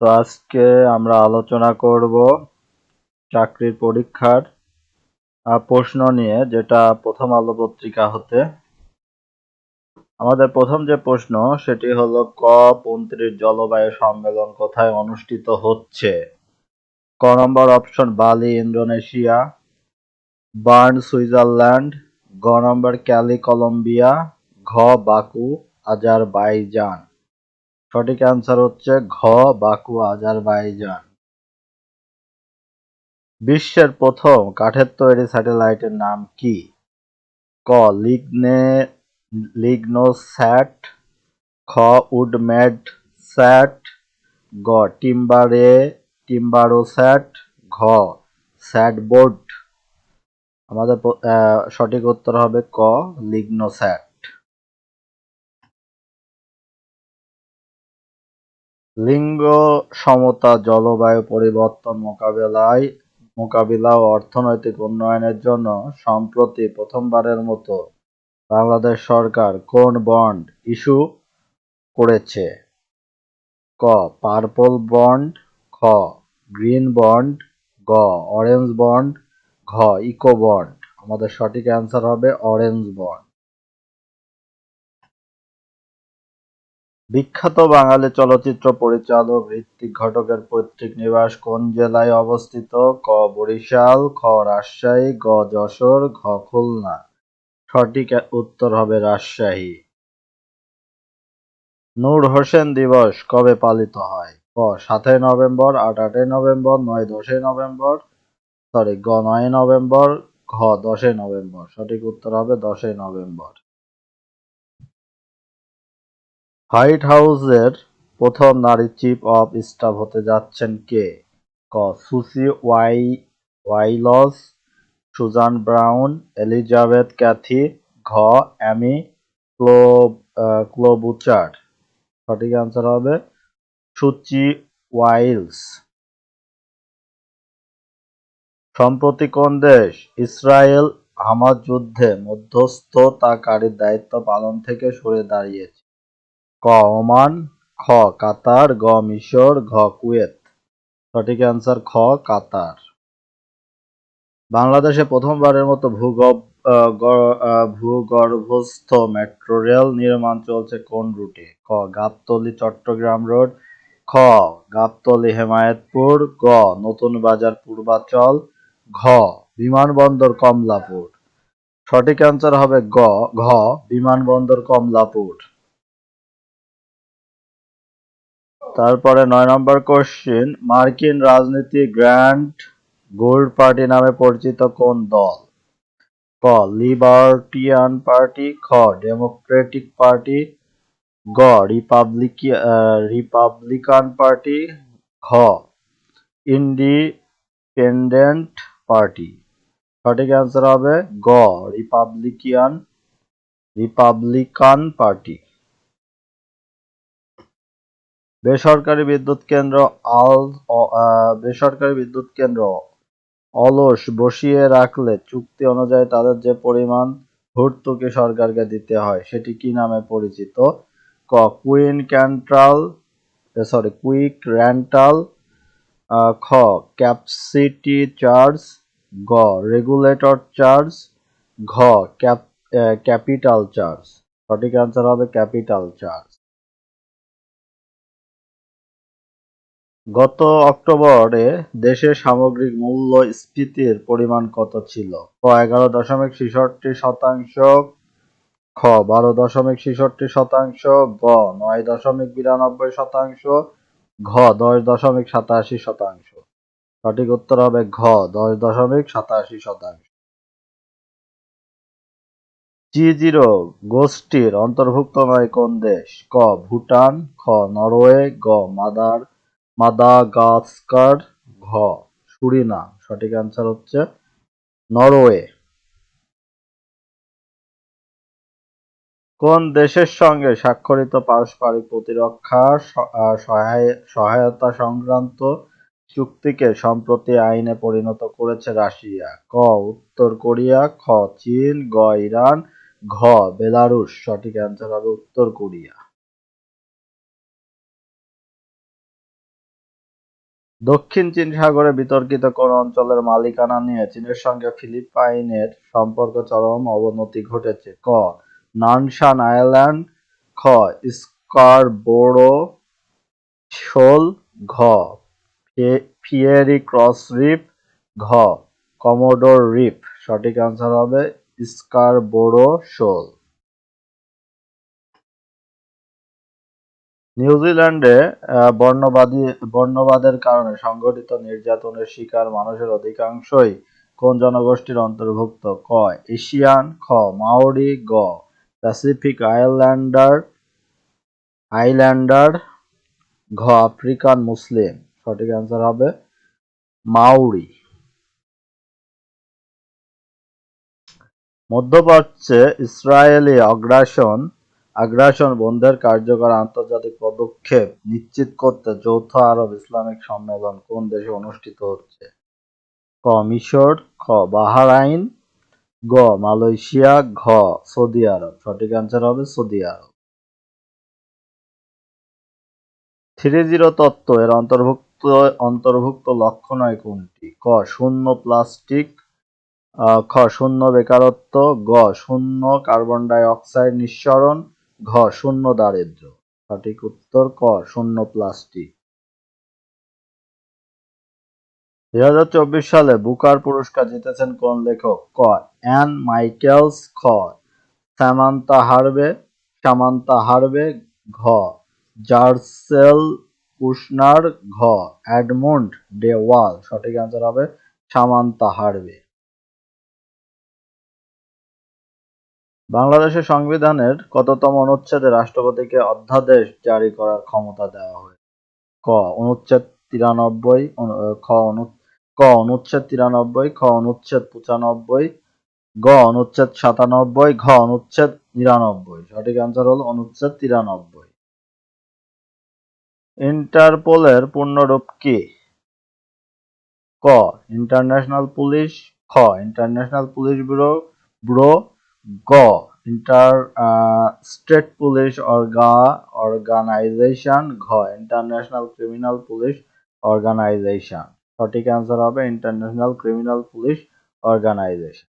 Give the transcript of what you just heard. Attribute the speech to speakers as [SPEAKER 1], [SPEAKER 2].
[SPEAKER 1] তো আজকে আমরা আলোচনা করব চাকরির পরীক্ষার প্রশ্ন নিয়ে, যেটা প্রথম আলো পত্রিকা হতে। আমাদের প্রথম যে প্রশ্ন, সেটি হলো, ক উনত্রিশ জলবায়ু সম্মেলন কোথায় অনুষ্ঠিত হচ্ছে? ক নম্বর option, Bali, Indonesia. Bern, Switzerland. গ নম্বর, ক্যালি, কলম্বিয়া। ঘ, বাকু, আজারবাইজান। সঠিক অ্যান্সার হচ্ছে ঘ বাকু আজারবাইজান। বিশ্বের প্রথম কাঠের তৈরি স্যাটেলাইটের নাম কি? ক, লিগনে, লিগনোস্যাট, খ উডমেড স্যাট, গ, টিম্বারে, টিম্বারোস্যাট, ঘ, স্যাটবোর্ড। আমাদের সঠিক উত্তর হবে ক, লিগনোস্যাট। লিঙ্গ সমতা জলবায়ু পরিবর্তন মোকাবেলায়, মোকাবিলা ও অর্থনৈতিক উন্নয়নের জন্য সম্প্রতি প্রথমবারের মতো বাংলাদেশ সরকার কোন বন্ড ইস্যু করেছে? ক, পার্পল বন্ড, খ, গ্রিন বন্ড, গ, অরেঞ্জ বন্ড, ঘ, ইকো বন্ড। আমাদের সঠিক অ্যান্সার হবে অরেঞ্জ বন্ড। বিখ্যাত বাঙালি চলচ্চিত্র পরিচালক ঋত্বিক ঘটকের পৈতৃক নিবাস কোন জেলায় অবস্থিত? ক, বরিশাল, খ, রাজশাহী, গ, যশোর, ঘ, খুলনা। সঠিক উত্তর হবে রাজশাহী। নূর হোসেন দিবস কবে পালিত হয়? ক, সাতই নভেম্বর, আট আটই নভেম্বর, নয় দশই নভেম্বর সরি গ, নয় নভেম্বর, ঘ, দশই নভেম্বর। সঠিক উত্তর হবে দশই নভেম্বর। হোয়াইট হাউসের প্রথম নারী চিফ অফ স্টাফ হতে যাচ্ছেন কে? ক, Susie Y, Wiles, Susan Brown, Elizabeth Cathy, ঘ, অ্যামি ক্লো ক্লোবুচার সঠিক অ্যান্সার হবে সুচি ওয়াইলস। সম্প্রতি কোন দেশ? ইসরায়েল হামাস যুদ্ধে মধ্যস্থতাকারীর দায়িত্ব পালন থেকে সরে দাঁড়িয়েছে। ক, ওমান, খ, কাতার, গ, মিশর, ঘ, কুয়েত। সঠিক অ্যান্সার খ, কাতার। বাংলাদেশে প্রথমবারের মতো ভূগর্ভ ভূগর্ভস্থ মেট্রো রেল নির্মাণ চলছে কোন রুটে? ক, গাবতলি, চট্টগ্রাম রোড। খ, গাবতলি, হেমায়েতপুর। গ, নতুন বাজার, পূর্বাচল। ঘ, বিমানবন্দর, কমলাপুর। সঠিক অ্যান্সার হবে গ, ঘ, বিমানবন্দর, কমলাপুর। তারপরে নয় নম্বর কোশ্চিন মার্কিন রাজনীতি গ্র্যান্ড গোল্ড পার্টি নামে পরিচিত কোন দল? ক, লিবার্টিয়ান পার্টি, খ, ডেমোক্রেটিক পার্টি, গ, রিপাবলিক রিপাবলিকান পার্টি খ ইন্ডিপেন্ডেন্ট পার্টি। সঠিক অ্যান্সার হবে গ, রিপাবলিকিয়ান, রিপাবলিকান পার্টি। বেসরকারি বিদ্যুৎ কেন্দ্র আল বেসরকারি বিদ্যুৎ কেন্দ্র অলস বসিয়ে রাখলে চুক্তি অনুযায়ী তাদের যে পরিমাণ ভর্তুকি সরকারকে দিতে হয়, সেটি কি নামে পরিচিত? ক, কুইন ক্যান্ট্রাল সরি কুইক রেন্টাল খ, ক্যাপসিটি চার্জ, গ, রেগুলেটর চার্জ, ঘ, ক্যাপ ক্যাপিটাল চার্জ। সঠিক অ্যান্সার হবে ক্যাপিটাল চার্জ। গত অক্টোবরে দেশের সামগ্রিক মূল্যস্ফীতির পরিমাণ কত ছিল? ক, এগারো দশমিক ছেষট্টি শতাংশ। খ, বারো দশমিক ছেষট্টি শতাংশ। গ, নয় দশমিক বিরানব্বই শতাংশ। ঘ, দশ দশমিক সাতাশি শতাংশ। সঠিক উত্তর হবে ঘ, দশ দশমিক সাতাশি শতাংশ। জি জিরো, গোষ্ঠীর অন্তর্ভুক্ত নয় কোন দেশ? ক, ভুটান, খ, নরওয়ে, গ, মাদার মাদাগাস্কার ঘ। সুরিনাম সঠিক অ্যান্সার হচ্ছে নরওয়ে। কোন দেশের সঙ্গে স্বাক্ষরিত পারস্পরিক প্রতিরক্ষা সহায়তা সংক্রান্ত চুক্তিকে সম্প্রতি আইনে পরিণত করেছে রাশিয়া? ক, উত্তর কোরিয়া, খ, চীন, গ, ইরান, ঘ, বেলারুশ। সঠিক অ্যান্সার হবে উত্তর কোরিয়া। দক্ষিণ চীন সাগরে বিতর্কিত কোন অঞ্চলের মালিকানা নিয়ে চীনের সঙ্গে ফিলিপাইনের সম্পর্ক চরম অবনতি ঘটেছে। ক নানশান আইল্যান্ড। খ, স্কারবোরো শোল। ঘ ফিয়ে- ফিয়েরি ক্রস রিপ ঘ, কমোডোর রিপ সঠিক আনসার হবে স্কারবোরো শোল। নিউজিল্যান্ডে বর্ণবাদী, বর্ণবাদের কারণে সংঘটিত নির্যাতনের শিকার মানুষের অধিকাংশই কোন জনগোষ্ঠীর অন্তর্ভুক্ত? ক, এশিয়ান, খ, মাওরি, গ, প্যাসিফিক আইল্যান্ডার আইল্যান্ডার, ঘ, আফ্রিকান মুসলিম। সঠিক অ্যান্সার হবে মাউরি মধ্যপ্রাচ্যে ইসরায়েলি আগ্রাসন আগ্রাসন বন্ধের কার্যকর আন্তর্জাতিক পদক্ষেপ নিশ্চিত করতে যৌথ আরব ইসলামিক সম্মেলন কোন দেশে অনুষ্ঠিত হচ্ছে? ক, মিশর, খ, বাহারাইন, গ, মালয়েশিয়া, ঘ, সৌদি আরব। সঠিক অ্যান্সার হবে সৌদি আরব। থ্রি জিরো তত্ত্ব, এর অন্তর্ভুক্ত অন্তর্ভুক্ত লক্ষ্য নয় কোনটি? ক, শূন্য প্লাস্টিক খ, শূন্য বেকারত্ব, গ, শূন্য কার্বন ডাই অক্সাইড নিঃসরণ ঘ, শূন্য দারিদ্র্য সঠিক উত্তর ক, শূন্য প্লাস্টিক। দুই হাজার চব্বিশ সালে বুকার পুরস্কার জিতেছেন কোন লেখক? ক, অ্যান মাইকেলস। খ স্যামান্তা হারবে। Samantha Harvey. ঘ, জার্সেল কুশনার। ঘ এডমন্ড ডে ওয়াল সঠিক অ্যান্সার হবে সামান্তা হারবে। বাংলাদেশের সংবিধানের কততম অনুচ্ছেদে রাষ্ট্রপতিকে অধ্যাদেশ জারি করার ক্ষমতা দেওয়া হয় ক, অনুচ্ছেদ তিরানব্বই খ অনু, ক, অনুচ্ছেদ তিরানব্বই, খ অনুচ্ছেদ পঁচানব্বই, গ অনুচ্ছেদ সাতানব্বই, ঘ অনুচ্ছেদ নিরানব্বই। সঠিক অ্যান্সার হল অনুচ্ছেদ তিরানব্বই। ইন্টারপোলের পূর্ণরূপ কি? ক, ইন্টারন্যাশনাল পুলিশ, খ, ইন্টারন্যাশনাল পুলিশ ব্যুরো ব্যুরো গ ইন্টার স্টেট পুলিশ অর্গা অর্গানাইজেশন ঘ ইন্টারন্যাশনাল ক্রিমিনাল পুলিশ অর্গানাইজেশন সঠিক অ্যান্সার হবে ইন্টারন্যাশনাল ক্রিমিনাল পুলিশ অর্গানাইজেশন